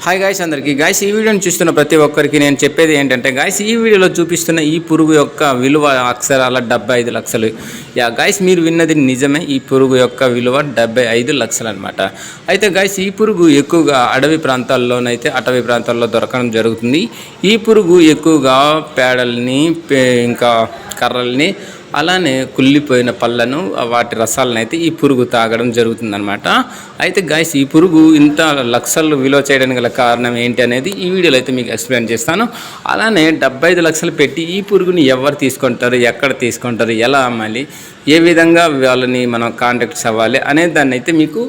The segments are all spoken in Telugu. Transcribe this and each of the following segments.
హాయ్ గాయస్ అందరికీ. గాయస్ ఈ వీడియోని చూస్తున్న ప్రతి ఒక్కరికి నేను చెప్పేది ఏంటంటే గాయస్ ఈ వీడియోలో చూపిస్తున్న ఈ పురుగు యొక్క విలువ అక్షరాల డెబ్బై ఐదు లక్షలు. యా గాయస్ మీరు విన్నది నిజమే. ఈ పురుగు యొక్క విలువ డెబ్బై ఐదు లక్షలు అనమాట అయితే గాయస్ ఈ పురుగు ఎక్కువగా అడవి ప్రాంతాల్లోనైతే అటవీ ప్రాంతాల్లో దొరకడం జరుగుతుంది. ఈ పురుగు ఎక్కువగా పేడల్ని పే- ఇంకా కర్రల్ని అలానే కుళ్ళిపోయిన పళ్ళను వాటి రసాలను అయితే ఈ పురుగు తాగడం జరుగుతుందనమాట అయితే గాయస్ ఈ పురుగు ఇంత లక్షలు విలువ చేయడానికి గల కారణం ఏంటి అనేది ఈ వీడియోలో అయితే మీకు ఎక్స్ప్లెయిన్ చేస్తాను. అలానే డెబ్బై ఐదు లక్షలు పెట్టి ఈ పురుగుని ఎవరు తీసుకుంటారు ఎక్కడ తీసుకుంటారు ఎలా అమ్మాలి ఏ విధంగా వాళ్ళని మనం కాంటాక్ట్స్ అవ్వాలి అనే దాన్ని అయితే మీకు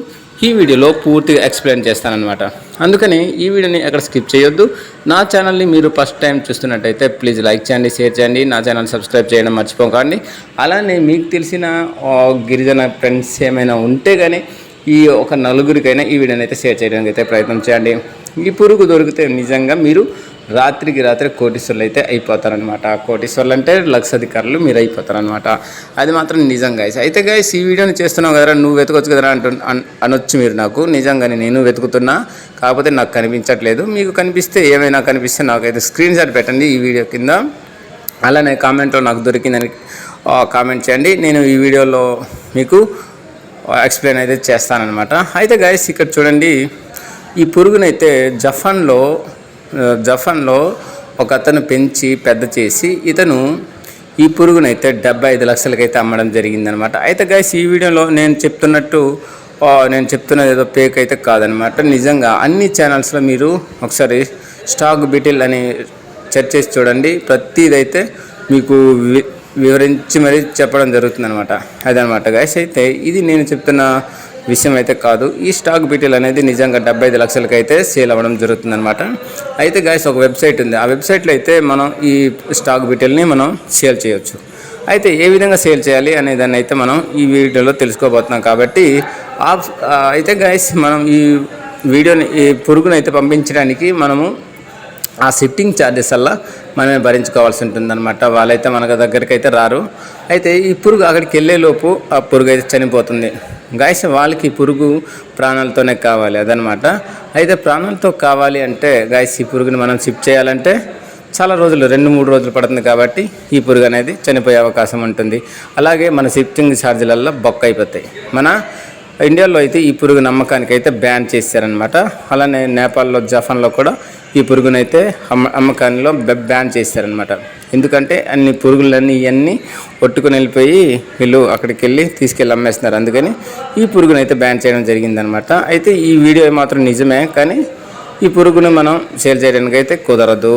ఈ వీడియోలో పూర్తిగా ఎక్స్ప్లెయిన్ చేస్తానన్నమాట. అందుకని ఈ వీడియోని ఎక్కడ స్కిప్ చేయొద్దు. నా ఛానల్ని మీరు ఫస్ట్ టైం చూస్తున్నట్టయితే ప్లీజ్ లైక్ చేయండి షేర్ చేయండి. నా ఛానల్ సబ్స్క్రైబ్ చేయడం మర్చిపోకండి. అలానే మీకు తెలిసిన గిరిజన ఫ్రెండ్స్ ఏమైనా ఉంటే కానీ ఈ ఒక నలుగురికైనా ఈ వీడియోని అయితే షేర్ చేయడానికి అయితే ప్రయత్నం చేయండి. ఈ పురుగు దొరికితే నిజంగా మీరు రాత్రికి రాత్రి కోటీశ్వర్లు అయితే అయిపోతారనమాట కోటీశ్వర్లు అంటే లక్షాధికారులు మీరు అయిపోతారనమాట అది మాత్రం నిజం గాయస్ అయితే గాయస్ ఈ వీడియోని చేస్తున్నావు కదరా నువ్వు వెతకొచ్చు కదరా అంటు అనొచ్చు మీరు నాకు. నిజంగానే నేను వెతుకుతున్నా కాకపోతే నాకు కనిపించట్లేదు. మీకు కనిపిస్తే ఏమైనా కనిపిస్తే నాకైతే స్క్రీన్ షాట్ పెట్టండి ఈ వీడియో కింద. అలానే కామెంట్లో నాకు దొరికిందని కామెంట్ చేయండి. నేను ఈ వీడియోలో మీకు ఎక్స్ప్లెయిన్ అయితే చేస్తానన్నమాట. అయితే గాయస్ ఇక్కడ చూడండి. ఈ పురుగునైతే జఫాన్లో జఫన్లో ఒక అతను పెంచి పెద్ద చేసి ఇతను ఈ పురుగునైతే డెబ్బై ఐదు లక్షలకైతే అమ్మడం జరిగిందనమాట. అయితే గాయస్ ఈ వీడియోలో నేను చెప్తున్నట్టు నేను చెప్తున్నది ఏదో పేక్ అయితే కాదనమాట. నిజంగా అన్ని ఛానల్స్లో మీరు ఒకసారి స్టాక్ బిటిల్ అని సెర్చ్ చేసి చూడండి. ప్రతిదైతే మీకు వి- వివరించి మరీ చెప్పడం జరుగుతుంది అనమాట అదనమాట గాయస్ అయితే ఇది నేను చెప్తున్న విషయం అయితే కాదు. ఈ స్టాక్ బీటీల్ అనేది నిజంగా డెబ్బై ఐదు లక్షలకి అయితే సేల్ అవ్వడం జరుగుతుంది అనమాట అయితే గాయస్ ఒక వెబ్సైట్ ఉంది. ఆ వెబ్సైట్లో అయితే మనం ఈ స్టాక్ బీటీల్ని మనం సేల్ చేయొచ్చు. అయితే ఏ విధంగా సేల్ చేయాలి అనే దాన్ని అయితే మనం ఈ వీడియోలో తెలుసుకోబోతున్నాం కాబట్టి ఆ అయితే గాయస్ మనం ఈ వీడియోని ఈ పురుగును అయితే పంపించడానికి మనము ఆ షిఫ్టింగ్ ఛార్జెస్ వల్ల మనమే భరించుకోవాల్సి ఉంటుందన్నమాట. వాళ్ళైతే మన దగ్గరికి అయితే రారు. అయితే ఈ పురుగు అక్కడికి వెళ్ళే లోపు ఆ పురుగు అయితే చనిపోతుంది. గాయస్ వాళ్ళకి పురుగు ప్రాణాలతోనే కావాలి అదనమాట అయితే ప్రాణాలతో కావాలి అంటే గాయస్ ఈ పురుగుని మనం షిఫ్ట్ చేయాలంటే చాలా రోజులు రెండు మూడు రోజులు పడుతుంది కాబట్టి ఈ పురుగు అనేది చనిపోయే అవకాశం ఉంటుంది. అలాగే మన షిఫ్టింగ్ ఛార్జీలల్లో బొక్క అయిపోతాయి. మన ఇండియాలో అయితే ఈ పురుగు నమ్మకానికి అయితే బ్యాన్ చేశారనమాట అలానే నేపాల్లో జపాన్లో కూడా ఈ పురుగునైతే అమ్మ అమ్మకానిలో బ- బ్యాన్ చేశారనమాట ఎందుకంటే అన్ని పురుగులన్నీ ఇవన్నీ ఒట్టుకుని వెళ్ళిపోయి వీళ్ళు అక్కడికి వెళ్ళి తీసుకెళ్ళి అమ్మేస్తున్నారు. అందుకని ఈ పురుగునైతే బ్యాన్ చేయడం జరిగిందనమాట అయితే ఈ వీడియో మాత్రం నిజమే కానీ ఈ పురుగును మనం సేల్ చేయడానికి అయితే కుదరదు.